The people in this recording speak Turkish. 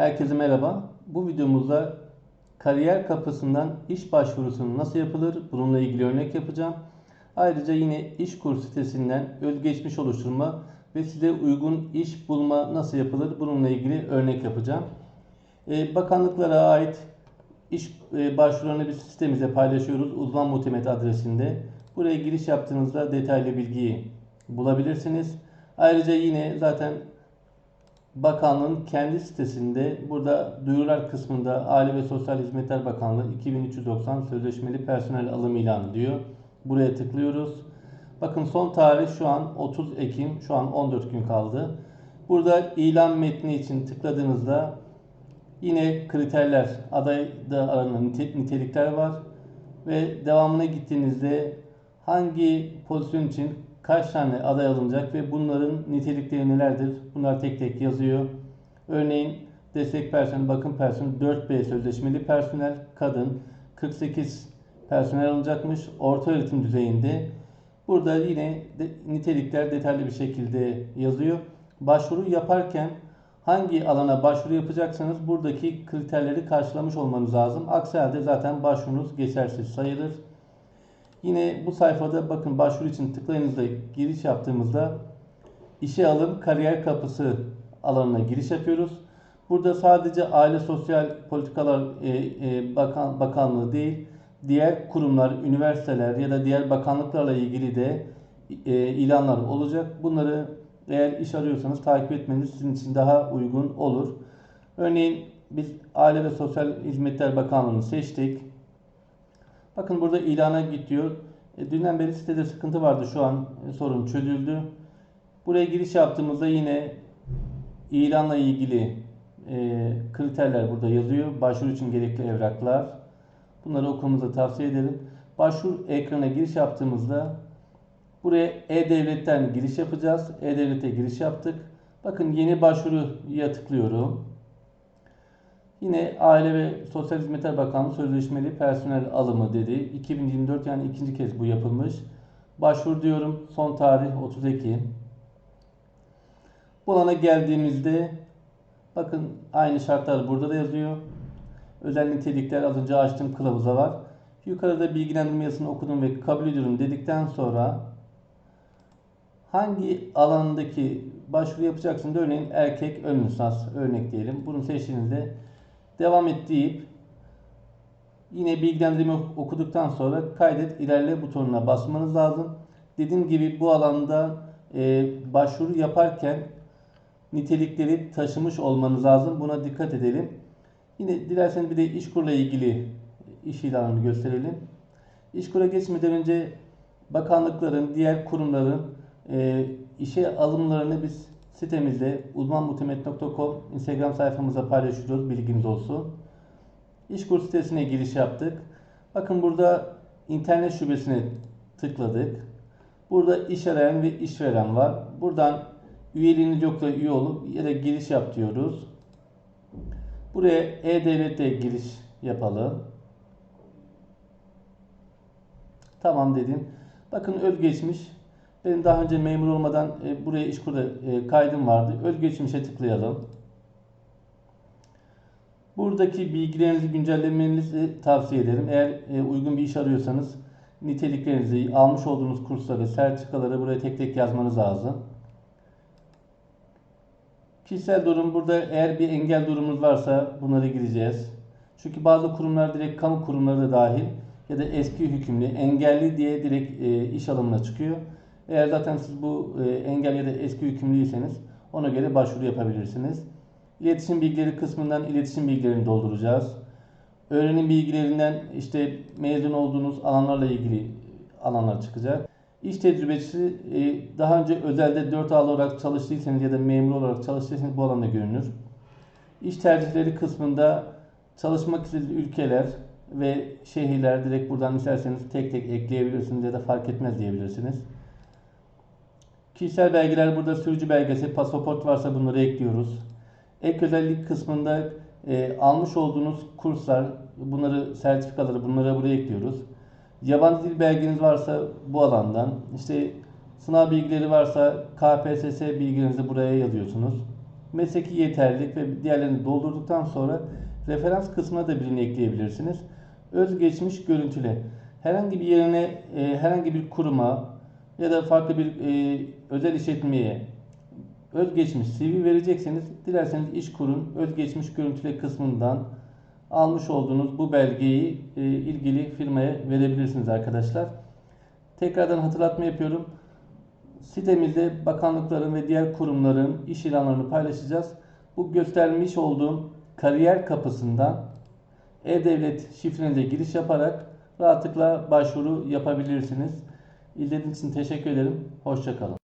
Herkese merhaba. Bu videomuzda kariyer kapısından iş başvurusunun nasıl yapılır bununla ilgili örnek yapacağım. Ayrıca yine İşkur sitesinden özgeçmiş oluşturma ve size uygun iş bulma nasıl yapılır bununla ilgili örnek yapacağım. Ee, bakanlıklara ait iş e, başvurularını biz sitemize paylaşıyoruz uzman muhtemet adresinde. Buraya giriş yaptığınızda detaylı bilgiyi bulabilirsiniz. Ayrıca yine zaten Bakanlığın kendi sitesinde burada duyurular kısmında Aile ve Sosyal Hizmetler Bakanlığı 2390 sözleşmeli personel alım ilanı diyor. Buraya tıklıyoruz. Bakın son tarih şu an 30 Ekim. Şu an 14 gün kaldı. Burada ilan metni için tıkladığınızda yine kriterler, adayda aranan nitelikler var. Ve devamına gittiğinizde hangi pozisyon için kaç tane aday alınacak ve bunların nitelikleri nelerdir? Bunlar tek tek yazıyor. Örneğin destek personel, bakım personeli 4B sözleşmeli personel, kadın 48 personel alınacakmış orta öğretim düzeyinde. Burada yine de, nitelikler detaylı bir şekilde yazıyor. Başvuru yaparken hangi alana başvuru yapacaksanız buradaki kriterleri karşılamış olmanız lazım. Aksi halde zaten başvurunuz geçersiz sayılır. Yine bu sayfada bakın başvuru için tıklayınızda giriş yaptığımızda işe alım kariyer kapısı alanına giriş yapıyoruz. Burada sadece Aile Sosyal Politikalar e, e, Bakan, Bakanlığı değil, diğer kurumlar, üniversiteler ya da diğer bakanlıklarla ilgili de e, ilanlar olacak. Bunları eğer iş arıyorsanız takip etmeniz sizin için daha uygun olur. Örneğin biz Aile ve Sosyal Hizmetler Bakanlığı'nı seçtik. Bakın burada ilana git diyor. E, dünden beri sitede sıkıntı vardı. Şu an e, sorun çözüldü. Buraya giriş yaptığımızda yine ilanla ilgili e, kriterler burada yazıyor. Başvuru için gerekli evraklar. Bunları okumanızı tavsiye ederim. Başvuru ekranına giriş yaptığımızda buraya E-Devlet'ten giriş yapacağız. E-Devlet'e giriş yaptık. Bakın yeni başvuruya tıklıyorum. Yine Aile ve Sosyal Hizmetler Bakanlığı sözleşmeli personel alımı dedi. 2024 yani ikinci kez bu yapılmış. Başvur diyorum. Son tarih 30 Ekim. Bu alana geldiğimizde bakın aynı şartlar burada da yazıyor. Özel nitelikler az önce açtığım kılavuza var. Yukarıda bilgilendirme yazısını okudum ve kabul ediyorum dedikten sonra hangi alandaki başvuru yapacaksın örneğin erkek ön lisans örnek diyelim. Bunu seçtiğinizde devam et deyip yine bilgilendirme okuduktan sonra kaydet ilerle butonuna basmanız lazım. Dediğim gibi bu alanda e, başvuru yaparken nitelikleri taşımış olmanız lazım. Buna dikkat edelim. Yine dilerseniz bir de İşkur'la ilgili iş ilanını gösterelim. İşkur'a geçmeden önce bakanlıkların, diğer kurumların e, işe alımlarını biz sitemizde uzmanmuhtemet.com Instagram sayfamıza paylaşıyoruz. Bilginiz olsun. İşkur sitesine giriş yaptık. Bakın burada internet şubesine tıkladık. Burada iş arayan ve işveren var. Buradan üyeliğiniz yoksa üye olup ya da giriş yap diyoruz. Buraya E-Devlet'te giriş yapalım. Tamam dedim. Bakın özgeçmiş. Benim daha önce memur olmadan e, buraya İşkur'da e, kaydım vardı. Özgeçmişe tıklayalım. Buradaki bilgilerinizi güncellemenizi tavsiye ederim. Eğer e, uygun bir iş arıyorsanız niteliklerinizi, almış olduğunuz kursları, sertifikaları buraya tek tek yazmanız lazım. Kişisel durum burada eğer bir engel durumunuz varsa bunları gireceğiz. Çünkü bazı kurumlar direkt kamu kurumları da dahil ya da eski hükümlü, engelli diye direkt e, iş alımına çıkıyor. Eğer zaten siz bu e, engel ya da eski hükümlüyseniz ona göre başvuru yapabilirsiniz. İletişim bilgileri kısmından iletişim bilgilerini dolduracağız. Öğrenim bilgilerinden işte mezun olduğunuz alanlarla ilgili alanlar çıkacak. İş tecrübesi e, daha önce özelde 4 A olarak çalıştıysanız ya da memur olarak çalıştıysanız bu alanda görünür. İş tercihleri kısmında çalışmak istediğiniz ülkeler ve şehirler direkt buradan isterseniz tek tek ekleyebilirsiniz ya da fark etmez diyebilirsiniz. Kişisel belgeler burada sürücü belgesi, pasaport varsa bunları ekliyoruz. Ek özellik kısmında e, almış olduğunuz kurslar, bunları sertifikaları bunları buraya ekliyoruz. Yabancı dil belgeniz varsa bu alandan, işte sınav bilgileri varsa KPSS bilgilerinizi buraya yazıyorsunuz. mesleki yeterlilik ve diğerlerini doldurduktan sonra referans kısmına da birini ekleyebilirsiniz. Özgeçmiş görüntüle. Herhangi bir yerine, e, herhangi bir kuruma ya da farklı bir e, özel işletmeye özgeçmiş CV verecekseniz dilerseniz iş kurun özgeçmiş görüntüle kısmından almış olduğunuz bu belgeyi e, ilgili firmaya verebilirsiniz arkadaşlar. Tekrardan hatırlatma yapıyorum. Sitemizde bakanlıkların ve diğer kurumların iş ilanlarını paylaşacağız. Bu göstermiş olduğum kariyer kapısından e-devlet şifrenize giriş yaparak rahatlıkla başvuru yapabilirsiniz. İzlediğiniz için teşekkür ederim. Hoşçakalın.